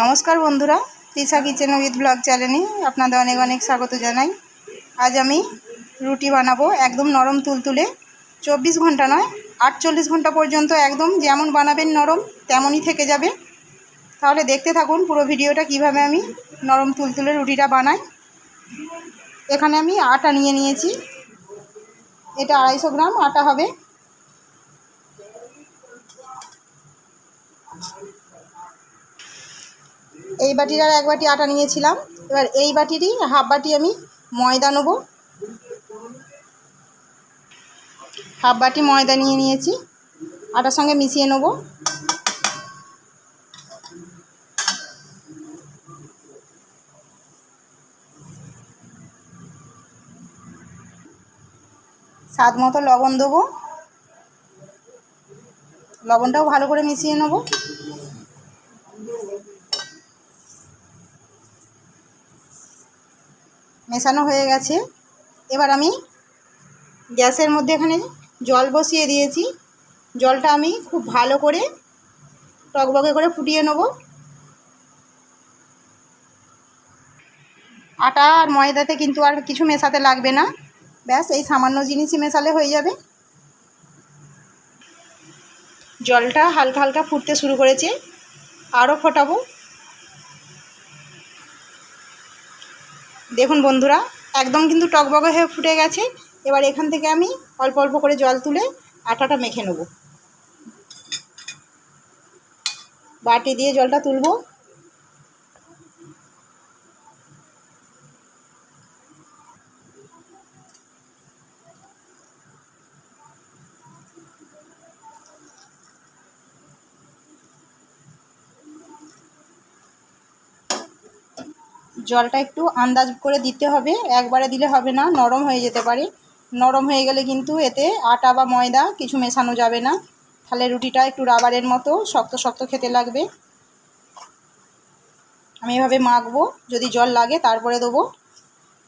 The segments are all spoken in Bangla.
নমস্কার বন্ধুরা, তৃষা কিচেন উইথ ব্লগ চ্যানেলে আপনাদের অনেক অনেক স্বাগত জানাই। আজ আমি রুটি বানাবো একদম নরম তুলতুলে, চব্বিশ ঘণ্টা নয়, আটচল্লিশ ঘণ্টা পর্যন্ত একদম যেমন বানাবেন নরম, তেমনই থেকে যাবে। তাহলে দেখতে থাকুন পুরো ভিডিওটা কীভাবে আমি নরম তুলতুলে রুটিটা বানাই। এখানে আমি আটা নিয়ে নিয়েছি, এটা আড়াইশো গ্রাম আটা হবে। এই বাটির আর এক বাটি আটা নিয়েছিলাম। এবার এই বাটিরই হাফ বাটি আমি ময়দা নেব। হাফ বাটি ময়দা নিয়ে নিয়েছি। আটার সঙ্গে মিশিয়ে নেব। স্বাদ মতো লবণ দেবো। লবণটাও ভালো করে মিশিয়ে নেব। মেশানো হয়ে গেছে। এবার আমি গ্যাসের মধ্যে এখানে জল বসিয়ে দিয়েছি। জলটা আমি খুব ভালো করে টকবকে করে ফুটিয়ে নেব। আটা আর ময়দাতে কিন্তু আর কিছু মেশাতে লাগবে না। ব্যাস, এই সামান্য জিনিসই মেশালে হয়ে যাবে। জলটা হালকা হালকা ফুটতে শুরু করেছে। আরও ফোটাবো। দেখুন বন্ধুরা, একদম কিন্তু টকবগ হয়ে ফুটে গেছে। এবার এখান থেকে আমি অল্প অল্প করে জল তুলে আটাটা মেখে নেব। বাটি দিয়ে জলটা তুলব। জলটা একটু আন্দাজ করে দিতে হবে। একবারে দিলে হবে না, নরম হয়ে যেতে পারে। নরম হয়ে গেলে কিন্তু এতে আটা বা ময়দা কিছু মেশানো যাবে না। তাহলে রুটিটা একটু রাবারের মতো শক্ত শক্ত খেতে লাগবে। আমি এভাবে মাখবো, যদি জল লাগে তারপরে দেবো।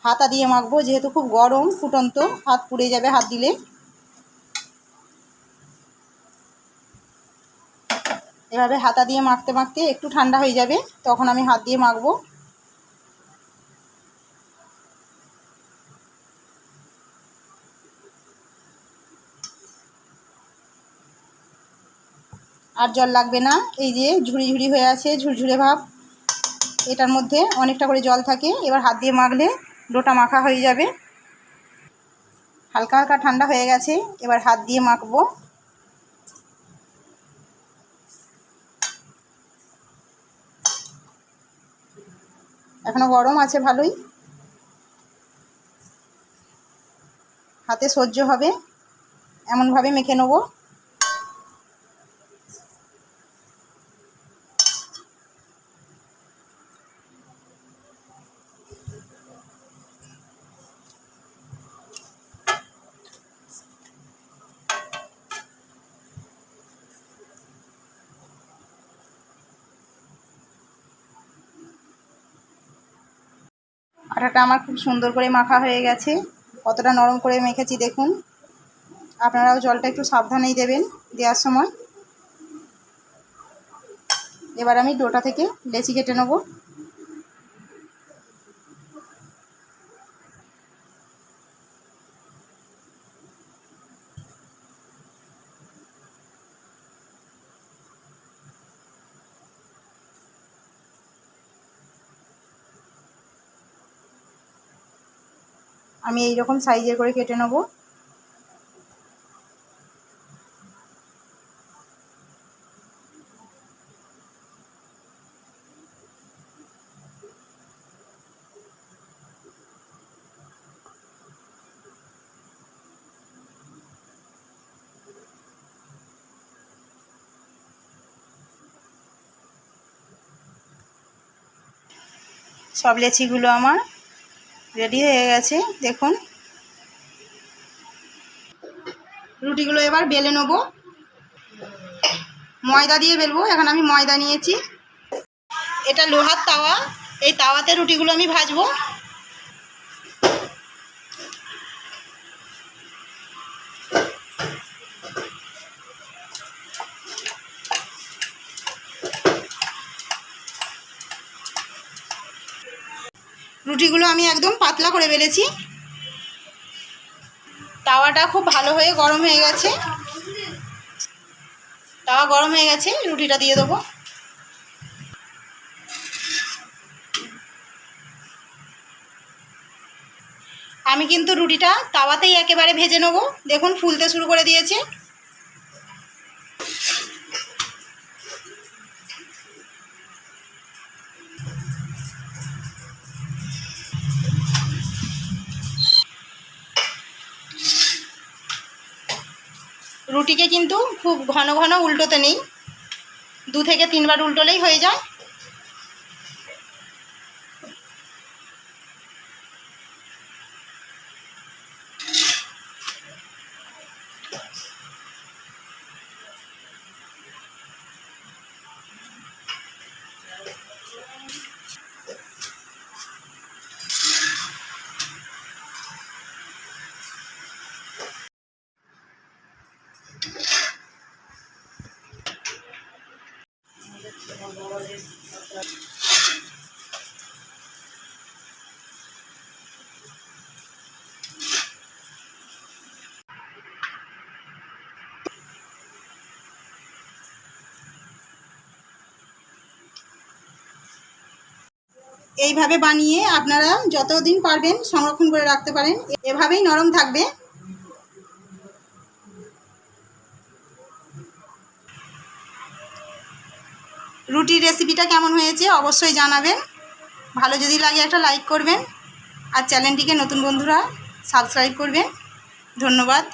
হাতা দিয়ে মাখবো, যেহেতু খুব গরম, ফুটন্ত, হাত পুড়ে যাবে হাত দিলে। এভাবে হাতা দিয়ে মাখতে মাখতে একটু ঠান্ডা হয়ে যাবে, তখন আমি হাত দিয়ে মাখবো। আর জল লাগবে না। এই যে ঝুড়ি ঝুড়ি হয়ে আছে, ঝুরঝুরে ভাব। এটার মধ্যে অনেকটা করে জল থাকে। এবার হাত দিয়ে মাখলে ডোটা মাখা হয়ে যাবে। হালকা হালকা ঠান্ডা হয়ে গেছে। এবার হাত দিয়ে মাখবো। এখনও গরম আছে ভালোই। হাতে সহ্য হবে। এমনভাবে মেখে নেব। আটাটা আমার খুব সুন্দর করে মাখা হয়ে গেছে। কতটা নরম করে মেখেছি দেখুন। আপনারাও জলটা একটু সাবধানেই দেবেন দেওয়ার সময়। এবার আমি ডোটা থেকে লেচি কেটে নেব। আমি এই রকম সাইজের করে কেটে নেব। সব লেচিগুলো আমার রেডি হয়ে গেছে, দেখুন। রুটিগুলো এবার বেলে নেব। ময়দা দিয়ে বেলবো, এখন আমি ময়দা নিয়েছি। এটা লোহার তাওয়া, এই তাওয়াতে রুটিগুলো আমি ভাজবো। রুটিগুলো আমি একদম পাতলা করে বেলেছি। তাওয়াটা খুব ভালো হয়ে গরম হয়ে গেছে। তাওয়া গরম হয়ে গেছে, রুটিটা দিয়ে দেবো। আমি কিন্তু রুটিটা তাওয়াতেই একেবারে ভেজে নেব। দেখুন, ফুলতে শুরু করে দিয়েছে। রুটিকে কিন্তু খুব ঘন ঘন উল্টোতে নেই। দু থেকে তিনবার উল্টোলেই হয়ে যায়। এইভাবে বানিয়ে আপনারা যতদিন পারবেন সংরক্ষণ করে রাখতে পারেন। এভাবেই নরম থাকবে। রুটির রেসিপিটা কেমন হয়েছে অবশ্যই জানাবেন। ভালো যদি লাগে একটা লাইক করবেন। আর চ্যানেলটিকে নতুন বন্ধুরা সাবস্ক্রাইব করবেন। ধন্যবাদ।